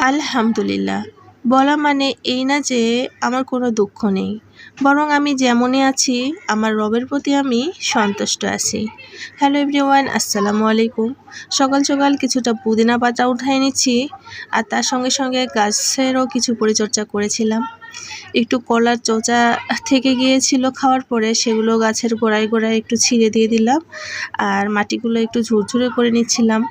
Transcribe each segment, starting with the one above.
আলহামদুলিল্লাহ। বলা মানে এই না যে আমার কোনো দুঃখ নেই। বরং আমি যেমনই আছি, আমার রবের প্রতি আমি সন্তুষ্ট আছি। হ্যালো এভরিওয়ান, আসসালামু আলাইকুম। সকাল সকাল কিছুটা পুদিনা পাতা উঠাই নিচ্ছি আর তার সঙ্গে সঙ্গে গাছেরও কিছু পরিচর্যা করেছিলাম। একটু কলার চোচা থেকে গিয়েছিল খাওয়ার পরে সেগুলো গাছের গোড়ায় গোড়ায় একটু ছিঁড়ে দিয়ে দিলাম আর মাটিগুলো একটু ঝুরঝুরে করে নিচ্ছিলাম।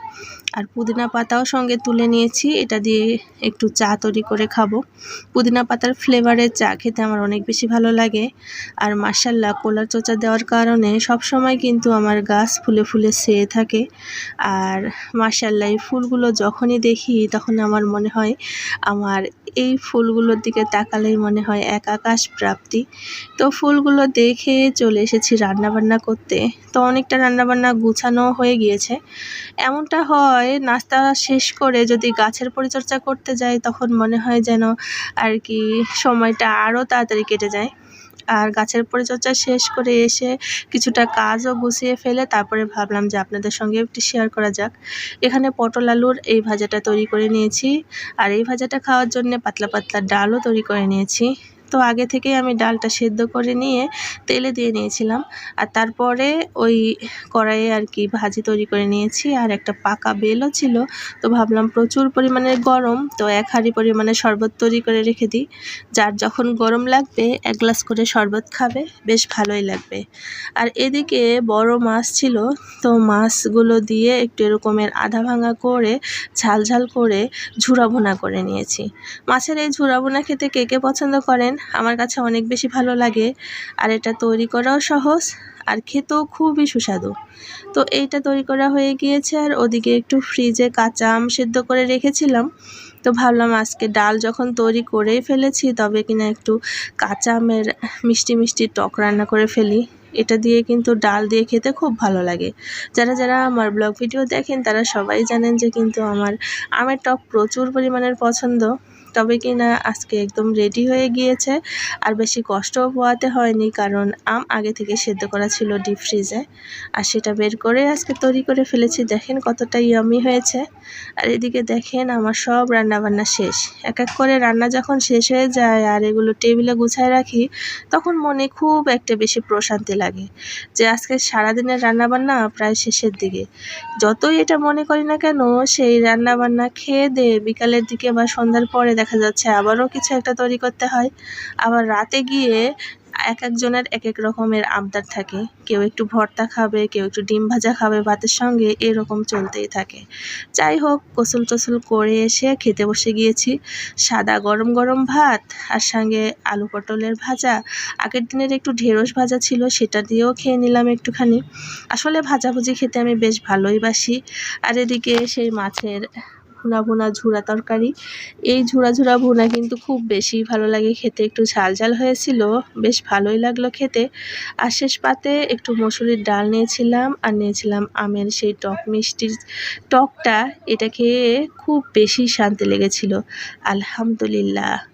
আর পুদিনা পাতাও সঙ্গে তুলে নিয়েছি। এটা দিয়ে একটু চা তৈরি করে খাব। পুদিনা পাতার ফ্লেভারের চা খেতে আমার অনেক বেশি ভালো লাগে। আর মার্শাল্লাহ কোলার চোচা দেওয়ার কারণে সব সময় কিন্তু আমার গাছ ফুলে ফুলে সেয়ে থাকে। আর মার্শাল্লাহ এই ফুলগুলো যখনই দেখি তখন আমার মনে হয় আমার এই ফুলগুলোর দিকে তাকালেই মনে হয় এক আকাশ প্রাপ্তি। তো ফুলগুলো দেখে চলে এসেছি রান্নাবান্না করতে। তো অনেকটা রান্নাবান্না গুছানো হয়ে গিয়েছে। এমনটা হয় নাস্তা শেষ করে যদি গাছের পরিচর্যা করতে যাই, তখন মনে হয় যেন আর কি সময়টা আরও তাড়াতাড়ি কেটে যায়। আর গাছের পরিচর্যা শেষ করে এসে কিছুটা কাজও গুছিয়ে ফেলে তারপরে ভাবলাম যে আপনাদের সঙ্গে একটু শেয়ার করা যাক। এখানে পটল আলুর এই ভাজাটা তৈরি করে নিয়েছি। আর এই ভাজাটা খাওয়ার জন্য পাতলা পাতলা ডালও তৈরি করে নিয়েছি। তো আগে থেকেই আমি ডালটা সেদ্ধ করে নিয়ে তেলে দিয়ে নিয়েছিলাম। আর তারপরে ওই কড়াইয়ে আর কি ভাজি তৈরি করে নিয়েছি। আর একটা পাকা বেলও ছিল। তো ভাবলাম প্রচুর পরিমাণে গরম, তো এক হাঁড়ি পরিমাণে শরবত তৈরি করে রেখে দিই। যার যখন গরম লাগবে, এক গ্লাস করে শরবত খাবে। বেশ ভালোই লাগবে। আর এদিকে বড় মাছ ছিল। তো মাছগুলো দিয়ে একটু এরকমের আধা ভাঙা করে, ঝাল ঝাল করে ঝুরা ভুনা করে নিয়েছি। মাছের এই ঝুরা ভুনা খেতে কে কে পছন্দ করেন? আমার কাছে অনেক বেশি ভালো লাগে। আর এটা তৈরি করাও সহজ, আর খেতেও খুবই সুস্বাদু। তো এইটা তৈরি করা হয়ে গিয়েছে, আর ওদিকে একটু ফ্রিজে কাঁচা আম সেদ্ধ করে রেখেছিলাম। তো ভাবলাম আজকে ডাল যখন তৈরি করেই ফেলেছি, তবে কিনা একটু কাঁচা আমের মিষ্টি মিষ্টি টক রান্না করে ফেলি। এটা দিয়ে কিন্তু ডাল দিয়ে খেতে খুব ভালো লাগে। যারা যারা আমার ব্লগ ভিডিও দেখেন, তারা সবাই জানেন যে কিন্তু আমার আমের টক প্রচুর পরিমাণের পছন্দ। তবে কি না আজকে একদম রেডি হয়ে গিয়েছে। আর বেশি কষ্টও পোয়াতে হয়নি কারণ আম আগে থেকে সেদ্ধ করা ছিল ডিপ ফ্রিজে আর সেটা বের করে আজকে তৈরি করে ফেলেছি। দেখেন কতটা ইয়ামি হয়েছে। আর এদিকে দেখেন আমার সব রান্নাবান্না শেষ। এক এক করে রান্না যখন শেষ হয়ে যায় আর এগুলো টেবিলে গুছায় রাখি, তখন মনে খুব একটা বেশি প্রশান্তি লাগে যে আজকে সারাদিনের রান্নাবান্না প্রায় শেষের দিকে। যতই এটা মনে করি না কেন, সেই রান্নাবান্না খেয়ে দিয়ে বিকালের দিকে বা সন্ধ্যার পরে দেখা যাচ্ছে, আবারও কিছু একটা তৈরি করতে হয়। আবার রাতে গিয়ে এক একজনের এক এক রকমের আবদার থাকে। কেউ একটু ভর্তা খাবে, কেউ একটু ডিম ভাজা খাবে, ভাতের সঙ্গে এরকম চলতেই থাকে। যাই হোক, গোসল টোসল করে এসে খেতে বসে গিয়েছি। সাদা গরম গরম ভাত আর সঙ্গে আলু পটলের ভাজা। আগের দিনের একটু ঢেঁড়স ভাজা ছিল, সেটা দিয়েও খেয়ে নিলাম একটুখানি। আসলে ভাজাভুজি খেতে আমি বেশ ভালোই বাসি। আর এদিকে সেই মাছের ভুনা ভুনা ঝুরা তরকারি। এই ঝুরা ঝুরা ভুনা কিন্তু খুব বেশি ভালো লাগে খেতে। একটু ঝাল ঝাল হয়েছিল, বেশ ভালোই লাগল খেতে। আর শেষ পাতে একটু মসুরির ডাল নিয়েছিলাম আর নিয়েছিলাম আমের সেই টক মিষ্টির টকটা, এটা খেয়ে খুব বেশি শান্তি লেগেছিল। আলহামদুলিল্লাহ।